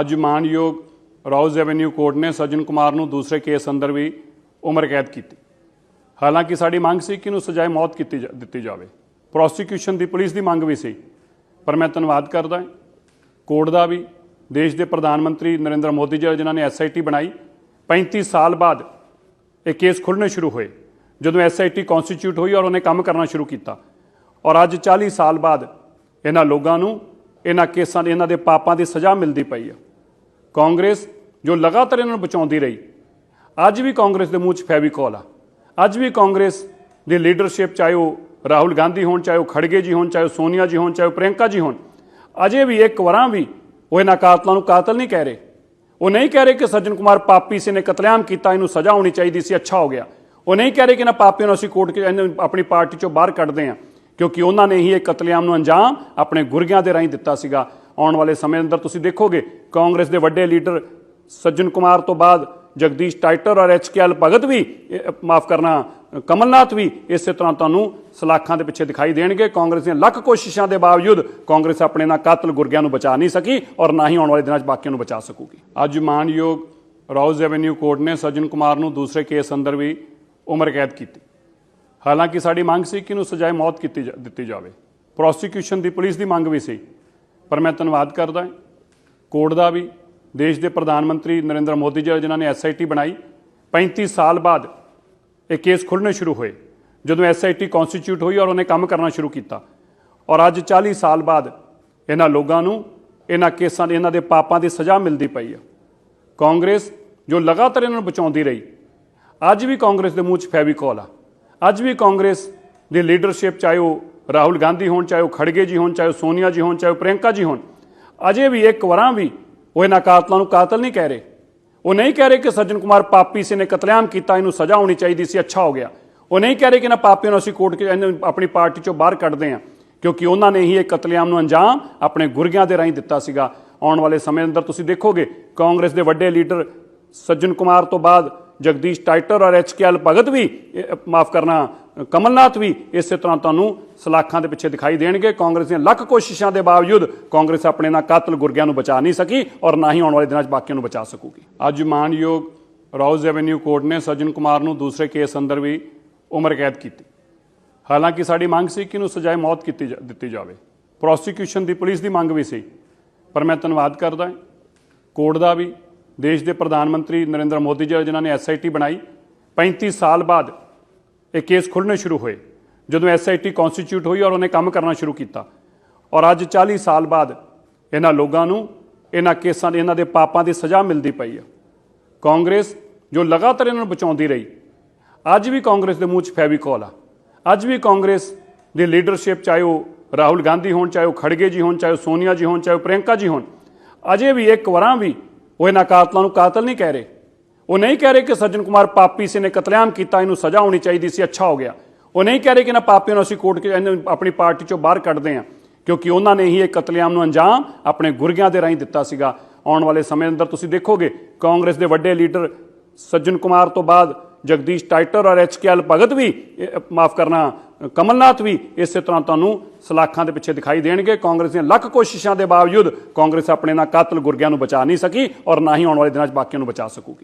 ਅੱਜ ਮਾਨਯੋਗ ਰੌਜ਼ avenue court ਨੇ ਸਜਨ ਕੁਮਾਰ ਨੂੰ ਦੂਸਰੇ ਕੇਸ ਅੰਦਰ ਵੀ ਉਮਰ ਕੈਦ ਕੀਤੀ। ਹਾਲਾਂਕਿ ਸਾਡੀ ਮੰਗ ਸੀ ਕਿ ਇਹਨੂੰ ਸਜ਼ਾਏ ਮੌਤ ਕੀਤੀ ਜਾ- ਦਿੱਤੀ ਜਾਵੇ। ਪ੍ਰੋਸੀਕਿਊਸ਼ਨ ਦੀ ਪੁਲਿਸ ਦੀ ਮੰਗ ਵੀ ਸੀ, ਪਰ ਮੈਂ ਧੰਨਵਾਦ ਕਰਦਾ ਕੋਰਟ ਦਾ ਵੀ, ਦੇਸ਼ ਦੇ ਪ੍ਰਧਾਨ ਮੰਤਰੀ ਨਰਿੰਦਰ ਮੋਦੀ ਜੀ ਜਿਨ੍ਹਾਂ ਨੇ ਐਸਆਈਟੀ ਬਣਾਈ 35 ਸਾਲ ਬਾਅਦ ਇਹ ਕੇਸ ਖੁੱਲ੍ਹਣੇ ਸ਼ੁਰੂ ਹੋਏ, ਜਦੋਂ ਐਸਆਈਟੀ ਕਨਸਟੀਟਿਊਟ ਹੋਈ ਔਰ ਉਹਨੇ ਕੰਮ ਕਰਨਾ ਸ਼ੁਰੂ ਕੀਤਾ। ਔਰ ਅੱਜ 40 ਸਾਲ ਬਾਅਦ ਇਹਨਾਂ ਲੋਕਾਂ ਨੂੰ ਇਹਨਾਂ ਕੇਸਾਂ ਦੇ, ਇਹਨਾਂ ਦੇ ਪਾਪਾਂ ਦੀ ਸਜ਼ਾ ਮਿਲਦੀ ਪਈ ਆ। ਕਾਂਗਰਸ ਜੋ ਲਗਾਤਾਰ ਇਹਨਾਂ ਨੂੰ ਬਚਾਉਂਦੀ ਰਹੀ, ਅੱਜ ਵੀ ਕਾਂਗਰਸ ਦੇ ਮੂੰਹ 'ਚ ਫੈਵੀਕੋਲ ਆ। ਅੱਜ ਵੀ ਕਾਂਗਰਸ ਦੀ ਲੀਡਰਸ਼ਿਪ, ਚਾਹੇ ਉਹ ਰਾਹੁਲ ਗਾਂਧੀ ਹੋਣ, ਚਾਹੇ ਉਹ ਖੜਗੇ ਜੀ ਹੋਣ, ਚਾਹੇ ਉਹ ਸੋਨੀਆ ਜੀ ਹੋਣ, ਚਾਹੇ ਉਹ ਪ੍ਰਿਯੰਕਾ ਜੀ ਹੋਣ, ਅਜੇ ਵੀ ਇੱਕ ਵਾਰਾਂ ਵੀ ਉਹ ਇਹਨਾਂ ਕਾਤਲਾਂ ਨੂੰ ਕਾਤਲ ਨਹੀਂ ਕਹਿ ਰਹੇ। ਉਹ ਨਹੀਂ ਕਹਿ ਰਹੇ ਕਿ ਸੱਜਣ ਕੁਮਾਰ ਪਾਪੀ ਸੀ ਨੇ ਕਤਲੇਆਮ ਕੀਤਾ, ਇਹਨੂੰ ਸਜ਼ਾ ਹੋਣੀ ਚਾਹੀਦੀ ਸੀ, ਅੱਛਾ ਹੋ ਗਿਆ। ਉਹ ਨਹੀਂ ਕਹਿ ਰਹੇ ਕਿ ਇਹਨਾਂ ਪਾਪੀਆਂ ਨੂੰ ਅਸੀਂ ਕੋਰਟ ਕੇ ਇਹਨੂੰ ਆਪਣੀ ਪਾਰਟੀ ਚੋਂ ਬਾਹਰ ਕੱਢਦੇ ਹਾਂ। ਕਿਉਂਕਿ ਉਹਨਾਂ ਨੇ ਹੀ ਇਹ ਕਤਲੇਆਮ ਨੂੰ ਅੰਜਾਮ ਆਪਣੇ ਗੁਰਗਿਆਂ ਦੇ ਰਾਹੀਂ ਦਿੱਤਾ ਸੀਗਾ। ਆਉਣ ਵਾਲੇ ਸਮੇਂ ਅੰਦਰ ਤੁਸੀਂ ਦੇਖੋਗੇ, ਕਾਂਗਰਸ ਦੇ ਵੱਡੇ ਲੀਡਰ ਸੱਜਣ ਕੁਮਾਰ ਤੋਂ ਬਾਅਦ ਜਗਦੀਸ਼ ਟਾਈਟਰ ਔਰ ਐਚਕੇਐਲ ਭਗਤ ਵੀ ਮਾਫ ਕਰਨਾ, ਕਮਲਨਾਥ ਵੀ ਇਸੇ ਤਰ੍ਹਾਂ ਤੁਹਾਨੂੰ ਸਲਾਖਾਂ ਦੇ ਪਿੱਛੇ ਦਿਖਾਈ ਦੇਣਗੇ। ਕਾਂਗਰਸ ਦੀਆਂ ਲੱਖ ਕੋਸ਼ਿਸ਼ਾਂ ਦੇ ਬਾਵਜੂਦ ਕਾਂਗਰਸ ਆਪਣੇ ਨਾਲ ਕਾਤਲ ਗੁਰਗਿਆਂ ਨੂੰ ਬਚਾ ਨਹੀਂ ਸਕੀ ਔਰ ਨਾ ਹੀ ਆਉਣ ਵਾਲੇ ਦਿਨਾਂ 'ਚ ਬਾਕੀਆਂ ਨੂੰ ਬਚਾ ਸਕੂਗੀ। ਅੱਜ ਮਾਨਯੋਗ ਰੌਜ਼ ਐਵਨਿਊ ਕੋਰਟ ਨੇ ਸੱਜਣ ਕੁਮਾਰ ਨੂੰ ਦੂਸਰੇ ਕੇਸ ਅੰਦਰ ਵੀ ਉਮਰ ਕੈਦ ਕੀਤੀ। ਹਾਲਾਂਕਿ ਸਾਡੀ ਮੰਗ ਸੀ ਕਿ ਇਹਨੂੰ ਸਜ਼ਾਏ ਮੌਤ ਕੀਤੀ ਜਾ- ਦਿੱਤੀ ਜਾਵੇ। ਪ੍ਰੋਸੀਕਿਊਸ਼ਨ ਦੀ ਪੁਲਿਸ ਦੀ ਮੰਗ ਵੀ ਸੀ। ਪਰ ਮੈਂ ਧੰਨਵਾਦ ਕਰਦਾ ਕੋਰਟ ਦਾ ਵੀ, ਦੇਸ਼ ਦੇ ਪ੍ਰਧਾਨ ਮੰਤਰੀ ਨਰਿੰਦਰ ਮੋਦੀ ਜੀ ਜਿਨ੍ਹਾਂ ਨੇ ਐਸਆਈਟੀ ਬਣਾਈ 35 ਸਾਲ ਬਾਅਦ ਇਹ ਕੇਸ ਖੁੱਲ੍ਹਣੇ ਸ਼ੁਰੂ ਹੋਏ। ਜਦੋਂ ਐਸਆਈਟੀ ਕਨਸਟੀਟਿਊਟ ਹੋਈ ਔਰ ਉਹਨੇ ਕੰਮ ਕਰਨਾ ਸ਼ੁਰੂ ਕੀਤਾ। ਔਰ ਅੱਜ 40 ਸਾਲ ਬਾਅਦ ਇਹਨਾਂ ਲੋਕਾਂ ਨੂੰ, ਇਹਨਾਂ ਕੇਸਾਂ ਦੇ ਇਹਨਾਂ ਦੇ ਪਾਪਾਂ ਦੀ ਸਜ਼ਾ ਮਿਲਦੀ ਪਈ ਆ। ਕਾਂਗਰਸ ਜੋ ਲਗਾਤਾਰ ਇਹਨਾਂ ਨੂੰ ਬਚਾਉਂਦੀ ਰਹੀ, ਅੱਜ ਵੀ ਕਾਂਗਰਸ ਦੇ ਮੂੰਹ 'ਚ ਫੈਵੀਕੋਲ ਆ। ਅੱਜ ਵੀ ਕਾਂਗਰਸ ਦੀ ਲੀਡਰਸ਼ਿਪ, ਚਾਹੇ ਉਹ ਰਾਹੁਲ ਗਾਂਧੀ ਹੋਣ, ਚਾਹੇ ਉਹ ਖੜਗੇ ਜੀ ਹੋਣ, ਚਾਹੇ ਉਹ ਸੋਨੀਆ ਜੀ ਹੋਣ, ਚਾਹੇ ਉਹ ਪ੍ਰਿਯੰਕਾ ਜੀ ਹੋਣ, ਅਜੇ ਵੀ ਇੱਕ ਵਾਰਾਂ ਵੀ ਉਹ ਇਹਨਾਂ ਕਾਤਲਾਂ ਨੂੰ ਕਾਤਲ ਨਹੀਂ ਕਹਿ ਰਹੇ। ਉਹ ਨਹੀਂ ਕਹਿ ਰਹੇ ਕਿ ਸੱਜਣ ਕੁਮਾਰ ਪਾਪੀ ਸੀ ਨੇ ਕਤਲੇਆਮ ਕੀਤਾ, ਇਹਨੂੰ ਸਜ਼ਾ ਹੋਣੀ ਚਾਹੀਦੀ ਸੀ, ਅੱਛਾ ਹੋ ਗਿਆ। ਉਹ ਨਹੀਂ ਕਹਿ ਰਹੇ ਕਿ ਇਹਨਾਂ ਪਾਪੀਆਂ ਨੂੰ ਅਸੀਂ ਕੋਰਟ ਕੇ ਆਪਣੀ ਪਾਰਟੀ ਚੋਂ ਬਾਹਰ ਕੱਢਦੇ ਹਾਂ, ਕਿਉਂਕਿ ਉਹਨਾਂ ਨੇ ਹੀ ਇਹ ਕਤਲੇਆਮ ਨੂੰ ਅੰਜਾਮ ਆਪਣੇ ਗੁਰਗਿਆਂ ਦੇ ਰਾਹੀਂ ਦਿੱਤਾ ਸੀਗਾ। ਆਉਣ ਵਾਲੇ ਸਮੇਂ ਅੰਦਰ ਤੁਸੀਂ ਦੇਖੋਗੇ, ਕਾਂਗਰਸ ਦੇ ਵੱਡੇ ਲੀਡਰ ਸੱਜਣ ਕੁਮਾਰ ਤੋਂ ਬਾਅਦ ਜਗਦੀਸ਼ ਟਾਈਟਰ ਔਰ ਐਚਕੇਐਲ ਭਗਤ ਵੀ ਮਾਫ ਕਰਨਾ, ਕਮਲਨਾਥ ਵੀ ਇਸੇ ਤਰ੍ਹਾਂ ਤੁਹਾਨੂੰ ਸਲਾਖਾਂ ਦੇ ਪਿੱਛੇ ਦਿਖਾਈ ਦੇਣਗੇ। ਕਾਂਗਰਸ ਦੀਆਂ ਲੱਖ ਕੋਸ਼ਿਸ਼ਾਂ ਦੇ ਬਾਵਜੂਦ ਕਾਂਗਰਸ ਆਪਣੇ ਨਾਲ ਕਾਤਲ ਗੁਰਗਿਆਂ ਨੂੰ ਬਚਾ ਨਹੀਂ ਸਕੀ ਔਰ ਨਾ ਹੀ ਆਉਣ ਵਾਲੇ ਦਿਨਾਂ 'ਚ ਬਾਕੀਆਂ ਨੂੰ ਬਚਾ ਸਕੂਗੀ। ਅੱਜ ਮਾਨਯੋਗ ਰੌਜ਼ ਐਵਨਿਊ ਕੋਰਟ ਨੇ ਸੱਜਣ ਕੁਮਾਰ ਨੂੰ ਦੂਸਰੇ ਕੇਸ ਅੰਦਰ ਵੀ ਉਮਰ ਕੈਦ ਕੀਤੀ। ਹਾਲਾਂਕਿ ਸਾਡੀ ਮੰਗ ਸੀ ਕਿ ਇਹਨੂੰ ਸਜ਼ਾਏ ਮੌਤ ਕੀਤੀ ਜਾ- ਦਿੱਤੀ ਜਾਵੇ। ਪ੍ਰੋਸੀਕਿਊਸ਼ਨ ਦੀ ਪੁਲਿਸ ਦੀ ਮੰਗ ਵੀ ਸੀ। ਪਰ ਮੈਂ ਧੰਨਵਾਦ ਕਰਦਾ ਕੋਰਟ ਦਾ ਵੀ ਦੇਸ਼ ਦੇ ਪ੍ਰਧਾਨ ਮੰਤਰੀ ਨਰਿੰਦਰ ਮੋਦੀ ਜੀ ਜਿਨ੍ਹਾਂ ਨੇ ਐਸਆਈਟੀ ਬਣਾਈ 35 ਸਾਲ ਬਾਅਦ ਇਹ ਕੇਸ ਖੁੱਲ੍ਹਣੇ ਸ਼ੁਰੂ ਹੋਏ, ਜਦੋਂ ਐਸਆਈਟੀ ਕਨਸਟੀਟਿਊਟ ਹੋਈ ਔਰ ਉਹਨੇ ਕੰਮ ਕਰਨਾ ਸ਼ੁਰੂ ਕੀਤਾ। ਔਰ ਅੱਜ 40 ਸਾਲ ਬਾਅਦ ਇਹਨਾਂ ਲੋਕਾਂ ਨੂੰ, ਇਹਨਾਂ ਕੇਸਾਂ ਦੇ, ਇਹਨਾਂ ਦੇ ਪਾਪਾਂ ਦੀ ਸਜ਼ਾ ਮਿਲਦੀ ਪਈ ਆ। ਕਾਂਗਰਸ, ਜੋ ਲਗਾਤਾਰ ਇਹਨਾਂ ਨੂੰ ਬਚਾਉਂਦੀ ਰਹੀ, ਅੱਜ ਵੀ ਕਾਂਗਰਸ ਦੇ ਮੂੰਹ 'ਚ ਫੈਵੀਕੋਲ ਆ। ਅੱਜ ਵੀ ਕਾਂਗਰਸ ਦੀ ਲੀਡਰਸ਼ਿਪ ਚਾਹੇ ਉਹ ਰਾਹੁਲ ਗਾਂਧੀ ਹੋਣ, ਚਾਹੇ ਉਹ ਖੜਗੇ ਜੀ ਹੋਣ, ਚਾਹੇ ਉਹ ਸੋਨੀਆ ਜੀ ਹੋਣ, ਚਾਹੇ ਉਹ ਪ੍ਰਿਯੰਕਾ ਜੀ ਹੋਣ, ਅਜੇ ਵੀ ਇੱਕ ਵਾਰਾਂ ਵੀ ਉਹ ਇਹਨਾਂ ਕਾਤਲਾਂ ਨੂੰ ਕਾਤਲ ਨਹੀਂ ਕਹਿ ਰਹੇ। ਉਹ ਨਹੀਂ ਕਹਿ ਰਹੇ ਕਿ ਸੱਜਣ ਕੁਮਾਰ ਪਾਪੀ ਸੀ ਨੇ ਕਤਲੇਆਮ ਕੀਤਾ, ਇਹਨੂੰ ਸਜ਼ਾ ਹੋਣੀ ਚਾਹੀਦੀ ਸੀ, ਅੱਛਾ ਹੋ ਗਿਆ। ਉਹ ਨਹੀਂ ਕਹਿ ਰਹੇ ਕਿ ਇਹਨਾਂ ਪਾਪੀਆਂ ਨੂੰ ਅਸੀਂ ਕੋਰਟ ਕੇ ਆਪਣੀ ਪਾਰਟੀ ਚੋਂ ਬਾਹਰ ਕੱਢਦੇ ਹਾਂ, ਕਿਉਂਕਿ ਉਹਨਾਂ ਨੇ ਹੀ ਇਹ ਕਤਲੇਆਮ ਨੂੰ ਅੰਜਾਮ ਆਪਣੇ ਗੁਰਗਿਆਂ ਦੇ ਰਾਹੀਂ ਦਿੱਤਾ ਸੀਗਾ। ਆਉਣ ਵਾਲੇ ਸਮੇਂ ਅੰਦਰ ਤੁਸੀਂ ਦੇਖੋਗੇ, ਕਾਂਗਰਸ ਦੇ ਵੱਡੇ ਲੀਡਰ ਸੱਜਣ ਕੁਮਾਰ ਤੋਂ ਬਾਅਦ ਜਗਦੀਸ਼ ਟਾਈਟਰ ਔਰ ਐਚਕੇਐਲ ਭਗਤ ਵੀ ਮਾਫ ਕਰਨਾ, ਕਮਲਨਾਥ ਵੀ ਇਸੇ ਤਰ੍ਹਾਂ ਤੁਹਾਨੂੰ ਸਲਾਖਾਂ ਦੇ ਪਿੱਛੇ ਦਿਖਾਈ ਦੇਣਗੇ। ਕਾਂਗਰਸ ਦੀਆਂ ਲੱਖ ਕੋਸ਼ਿਸ਼ਾਂ ਦੇ ਬਾਵਜੂਦ ਕਾਂਗਰਸ ਆਪਣੇ ਨਾਲ ਕਾਤਲ ਗੁਰਗਿਆਂ ਨੂੰ ਬਚਾ ਨਹੀਂ ਸਕੀ ਔਰ ਨਾ ਹੀ ਆਉਣ ਵਾਲੇ ਦਿਨਾਂ 'ਚ ਬਾਕੀਆਂ ਨੂੰ ਬਚਾ ਸਕੂਗੀ।